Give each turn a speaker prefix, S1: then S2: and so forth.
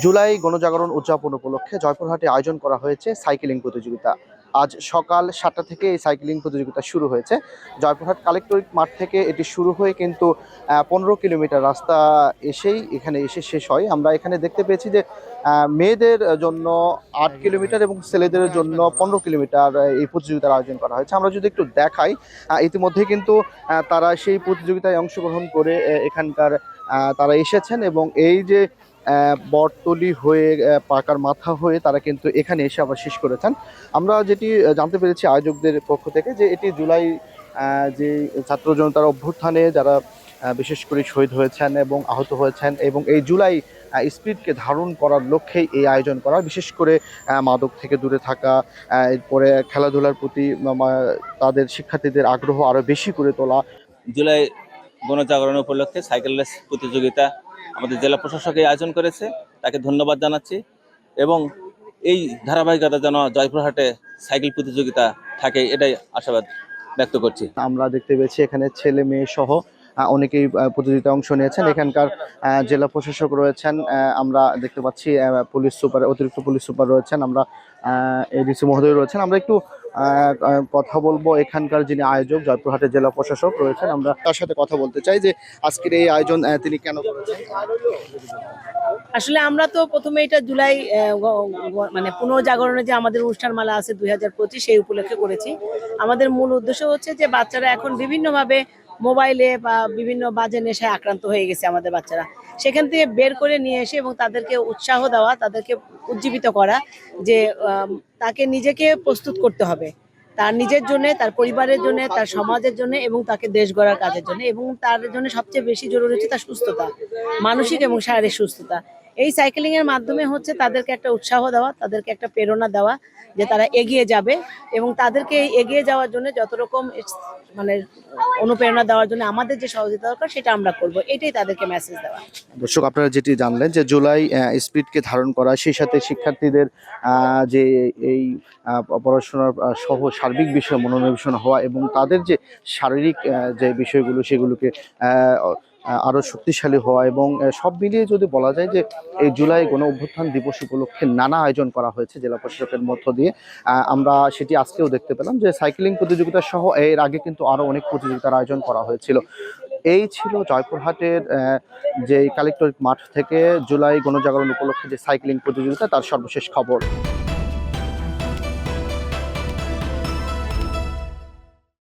S1: জুলাই গণজাগরণ উদযাপন উপলক্ষে জয়পুরহাটে আয়োজন করা হয়েছে সাইকেলিং প্রতিযোগিতা। আজ সকাল সাতটা থেকে এই সাইকেলিং প্রতিযোগিতা শুরু হয়েছে। জয়পুরহাট কালেক্টরেট মাঠ থেকে এটি শুরু হয়ে কিন্তু পনেরো কিলোমিটার রাস্তা এসেই এখানে এসে শেষ হয়। আমরা এখানে দেখতে পেয়েছি যে মেয়েদের জন্য আট কিলোমিটার এবং ছেলেদের জন্য পনেরো কিলোমিটার এই প্রতিযোগিতার আয়োজন করা হয়েছে। আমরা যদি একটু দেখাই ইতিমধ্যে কিন্তু তারা সেই প্রতিযোগিতায় অংশগ্রহণ করে এখানকার তারা এসেছেন এবং এই যে বটতলি হয়ে পাকার মাথা হয়ে তারা কিন্তু এখানে এসে আবার শেষ করেছেন। আমরা যেটি জানতে পেরেছি আয়োজকদের পক্ষ থেকে যে এটি জুলাই যে ছাত্র জনতার অভ্যুত্থানে যারা বিশেষ করে শহীদ হয়েছেন এবং আহত হয়েছেন এবং এই জুলাই স্পিডকে ধারণ করার লক্ষ্যেই এই আয়োজন করা, বিশেষ করে মাদক থেকে দূরে থাকা এরপরে খেলাধুলার প্রতি তাদের শিক্ষার্থীদের আগ্রহ আরও বেশি করে তোলা।
S2: জুলাই গণজাগরণ উপলক্ষে সাইকেল রেস প্রতিযোগিতা আমাদের জেলা প্রশাসক এই আয়োজন করেছে, তাকে ধন্যবাদ জানাচ্ছি। এবং এই ধারাবাহিকতা যেন জয়পুরহাটে সাইকেল প্রতিযোগিতা থাকে, এটাই আশাবাদ ব্যক্ত করছি।
S1: আমরা দেখতে পেয়েছি এখানে ছেলে মেয়ে সহ অনেকেই প্রতিযোগিতায় অংশ নিয়েছেন। এখানকার জেলা প্রশাসক রয়েছেন আমরা দেখতে পাচ্ছি পুলিশ সুপার, অতিরিক্ত পুলিশ সুপার রয়েছেন, আমরা এডিসি মহোদয় রয়েছেন। আমরা একটু কথা বলব এখানকার যিনি আয়োজক, জয়পুরহাটের জেলা প্রশাসক রয়েছেন। আমরা তার সাথে কথা বলতে চাই যে আজকের এই আয়োজন তিনি কেন
S3: আসলে আমরা তো প্রথমে এটা জুলাই মানে পুনর্জাগরণে যে আমাদের অনুষ্ঠান মালা আছে দুই হাজার পঁচিশ, সেই উপলক্ষে করেছি। আমাদের মূল উদ্দেশ্য হচ্ছে যে বাচ্চারা এখন বিভিন্নভাবে মোবাইলে বা বিভিন্ন বাজে নেশায় আক্রান্ত হয়ে গেছে আমাদের বাচ্চারা। সেখান থেকে বের করে নিয়ে এসে এবং তাদেরকে উৎসাহ দেওয়া, তাদেরকে উজ্জীবিত করা যে তাকে নিজেকে প্রস্তুত করতে হবে। তার নিজের জন্য, তার পরিবারের জন্য, তার সমাজের জন্য এবং তাকে দেশ গড়ার কাজের জন্য এবং তার জন্য সবচেয়ে বেশি জরুরি হচ্ছে তার সুস্থতা, মানসিক এবং শারীরিক সুস্থতা। এই সাইকেলিং এর মাধ্যমে হচ্ছে তাদেরকে একটা উৎসাহ দেওয়া, তাদেরকে একটা প্রেরণা দেওয়া যে তারা এগিয়ে যাবে এবং তাদেরকে এগিয়ে যাওয়ার জন্য যত রকম মানে অনুপ্রেরণা দেওয়ার জন্য আমাদের যে সহযোগিতা দরকার সেটা আমরা করব। এটাই তাদেরকে মেসেজ দেওয়া।
S1: দর্শক, আপনারা যেটি জানলেন যে জুলাই স্পিডকে ধারণ করা, সেই সাথে শিক্ষার্থীদের যে এই পড়াশোনার সহ সার্বিক বিষয়ে মনোনিবেশন হওয়া এবং তাদের যে শারীরিক যে বিষয়গুলো সেগুলোকে আহ, আহ, আরও শক্তিশালী হওয়া এবং সব মিলিয়ে যদি বলা যায় যে এই জুলাই গণ অভ্যুত্থান দিবস উপলক্ষে নানা আয়োজন করা হয়েছে জেলা প্রশাসকের মধ্য দিয়ে। আমরা সেটি আজকেও দেখতে পেলাম যে সাইকেলিং প্রতিযোগিতা সহ এর আগে কিন্তু আরও অনেক প্রতিযোগিতার আয়োজন করা হয়েছিল। এই ছিল জয়পুরহাটের যে কালেক্টরেট মাঠ থেকে জুলাই গণজাগরণ উপলক্ষে যে সাইক্লিং প্রতিযোগিতা তার সর্বশেষ খবর।